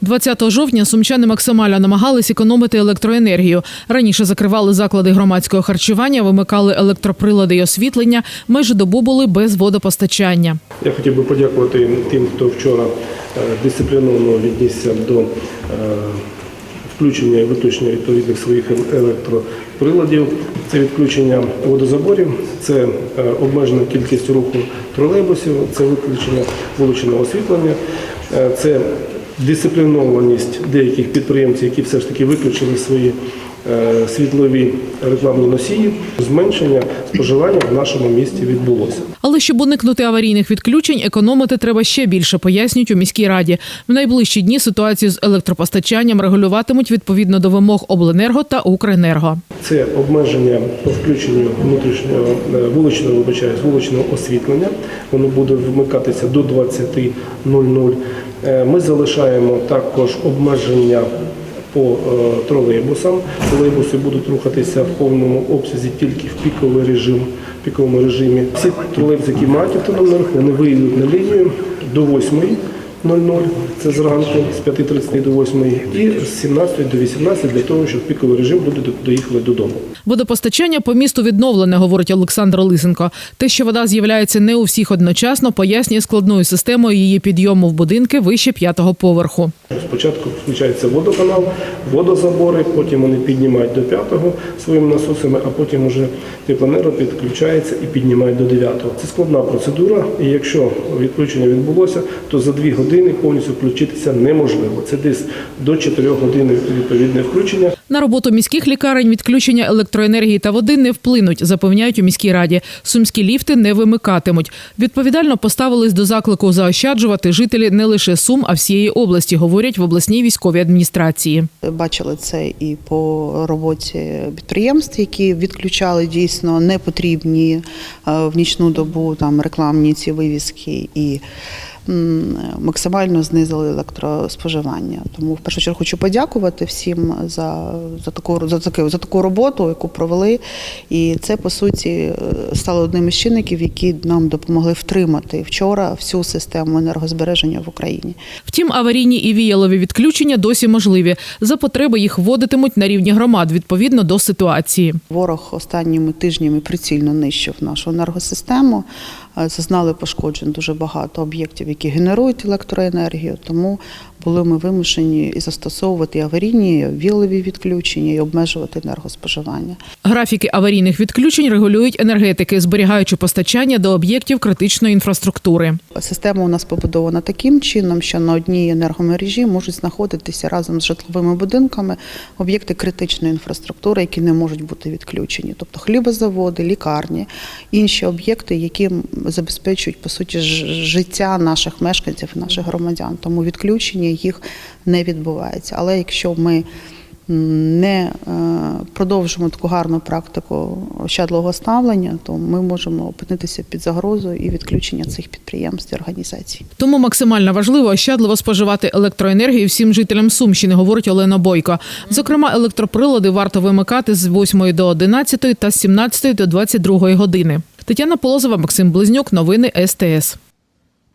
20 жовтня сумчани максимально намагались економити електроенергію. Раніше закривали заклади громадського харчування, вимикали електроприлади і освітлення. Майже добу були без водопостачання. Я хотів би подякувати тим, хто вчора е, дисципліновано віднісся до е, включення і виключення відповідних своїх електроприладів. Це відключення водозаборів, це е, обмежена кількість руху тролейбусів, це виключення вуличного освітлення, це дисциплінованість деяких підприємців, які все ж таки виключили свої е, світлові рекламні носії. Зменшення споживання в нашому місті відбулося. Але щоб уникнути аварійних відключень, економити треба ще більше, пояснюють у міській раді. В найближчі дні ситуацію з електропостачанням регулюватимуть відповідно до вимог обленерго та Укренерго. Це обмеження по включенню внутрішнього е, вуличного вибачаюсь, вуличного освітлення. Воно буде вмикатися до 20.00. Е, Ми залишаємо також обмеження по е, тролейбусам. Тролейбуси будуть рухатися в повному обсязі тільки в піковий режим, піковому режимі. Всі тролейбуси, які мають автономний рух, вони виїдуть на лінію до 8.00, це зранку з 5.30 до 8 і з 17 до 18 для того, щоб піковий режим люди доїхали додому. Водопостачання по місту відновлене, говорить Олександр Лисенко. Те, що вода з'являється не у всіх одночасно, пояснює складною системою її підйому в будинки вище п'ятого поверху. Спочатку включається водоканал, водозабори, потім вони піднімають до п'ятого своїми насосами, а потім вже теплонерго підключається і піднімають до дев'ятого. Це складна процедура, і якщо відключення відбулося, то за дві години повністю включитися неможливо. Це десь до 4 годин відповідне включення. На роботу міських лікарень відключення електроенергії та води не вплинуть, запевняють у міській раді. Сумські ліфти не вимикатимуть. Відповідально поставились до заклику заощаджувати жителі не лише Сум, а всієї області, говорять в обласній військовій адміністрації. Бачили це і по роботі підприємств, які відключали дійсно непотрібні е, в нічну добу там рекламні ці вивіски і максимально знизили електроспоживання. Тому в першу чергу хочу подякувати всім за, за, таку, за, таку, за таку роботу, яку провели. І це по суті е, стало одним із чинників, які нам допомогли втримати вчора всю систему енергозбереження в Україні. Втім, аварійні і віялові відключення досі можливі. За потреби їх вводитимуть на рівні громад відповідно до ситуації. Ворог останніми тижнями прицільно нищив нашу енергосистему. Е, Зазнали пошкоджень дуже багато об'єктів, які генерують електроенергію. Тому були ми вимушені і застосовувати аварійні, і вілові відключення, і обмежувати енергоспоживання. Графіки аварійних відключень регулюють енергетики, зберігаючи постачання до об'єктів критичної інфраструктури. Система у нас побудована таким чином, що на одній енергомережі можуть знаходитися разом з житловими будинками об'єкти критичної інфраструктури, які не можуть бути відключені, тобто хлібозаводи, лікарні, інші об'єкти, які забезпечують по суті життя наших мешканців, наших громадян. Тому відключення їх не відбувається. Але якщо ми не е, продовжимо таку гарну практику ощадливого ставлення, то ми можемо опинитися під загрозою і відключення цих підприємств і організацій. Тому максимально важливо ощадливо споживати електроенергію всім жителям Сумщини, говорить Олена Бойко. Зокрема, електроприлади варто вимикати з 8 до 11 та з 17 до 22 години. Тетяна Полозова, Максим Близнюк. Новини СТС.